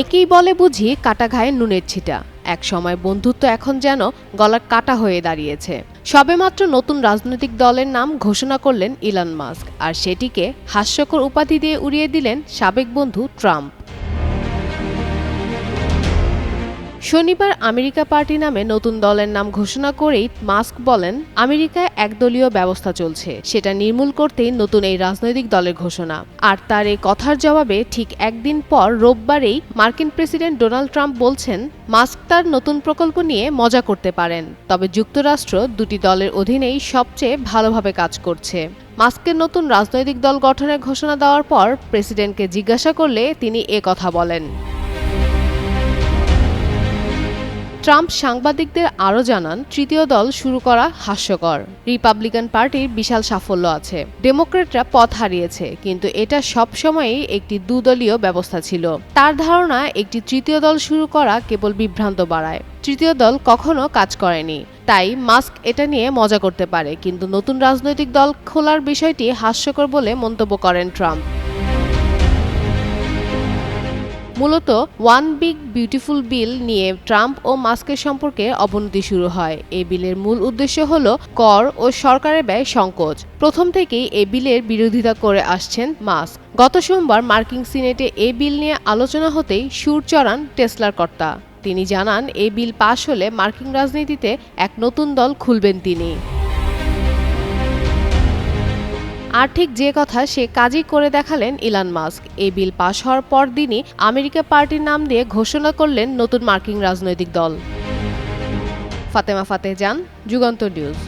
একেই বলে বুঝি কাটা ঘায়ে নুনের ছিটা। এক সময় বন্ধুত্ব এখন যেন গলার কাটা হয়ে দাঁড়িয়েছে। সবেমাত্র নতুন রাজনৈতিক দলের নাম ঘোষণা করলেন ইলান মাস্ক। আর সেটিকে হাস্যকর উপাধি দিয়ে উড়িয়ে দিলেন সাবেক বন্ধু ট্রাম্প। শনিবার আমেরিকা পার্টি নামে নতুন দলের নাম ঘোষণা করেই মাস্ক বলেন, আমেরিকায় একদলীয় ব্যবস্থা চলছে। সেটা নির্মূল করতেই নতুন এই রাজনৈতিক দলের ঘোষণা। আর তার এই কথার জবাবে ঠিক একদিন পর রোববারেই মার্কিন প্রেসিডেন্ট ডোনাল্ড ট্রাম্প বলছেন, মাস্ক তার নতুন প্রকল্প নিয়ে মজা করতে পারেন। তবে যুক্তরাষ্ট্র দুটি দলের অধীনেই সবচেয়ে ভালোভাবে কাজ করছে। মাস্কের নতুন রাজনৈতিক দল গঠনের ঘোষণা দেওয়ার পর প্রেসিডেন্টকে জিজ্ঞাসা করলে তিনি এ কথা বলেন। ট্রাম্প সাংবাদিকদের আরও জানান, তৃতীয় দল শুরু করা হাস্যকর। রিপাবলিকান পার্টির বিশাল সাফল্য আছে। ডেমোক্রেটরা পথ হারিয়েছে, কিন্তু এটা সবসময়ই একটি দুদলীয় ব্যবস্থা ছিল। তার ধারণা, একটি তৃতীয় দল শুরু করা কেবল বিভ্রান্ত বাড়ায়। তৃতীয় দল কখনো কাজ করেনি। তাই মাস্ক এটা নিয়ে মজা করতে পারে, কিন্তু নতুন রাজনৈতিক দল খোলার বিষয়টি হাস্যকর বলে মন্তব্য করেন ট্রাম্প। মূলত ওয়ান বিগ বিউটিফুল বিল নিয়ে ট্রাম্প ও মাস্কের সম্পর্কে অবনতি শুরু হয়। এই বিলের মূল উদ্দেশ্য হল কর ও সরকারের ব্যয় সংকোচ। প্রথম থেকেই এই বিলের বিরোধিতা করে আসছেন মাস্ক। গত সোমবার মার্কিন সিনেটে এই বিল নিয়ে আলোচনা হতেই সুর চড়ান টেসলার কর্তা। তিনি জানান, এই বিল পাশ হলে মার্কিন রাজনীতিতে এক নতুন দল খুলবেন তিনি। আর ঠিক যে কথা সে কাজই করে দেখালেন ইলান মাস্ক। এই বিল পাশ হওয়ার পর দিনই আমেরিকা পার্টির নাম দিয়ে ঘোষণা করলেন নতুন মার্কিন রাজনৈতিক দল। ফাতেমা ফাতে যান যুগান্তর নিউজ।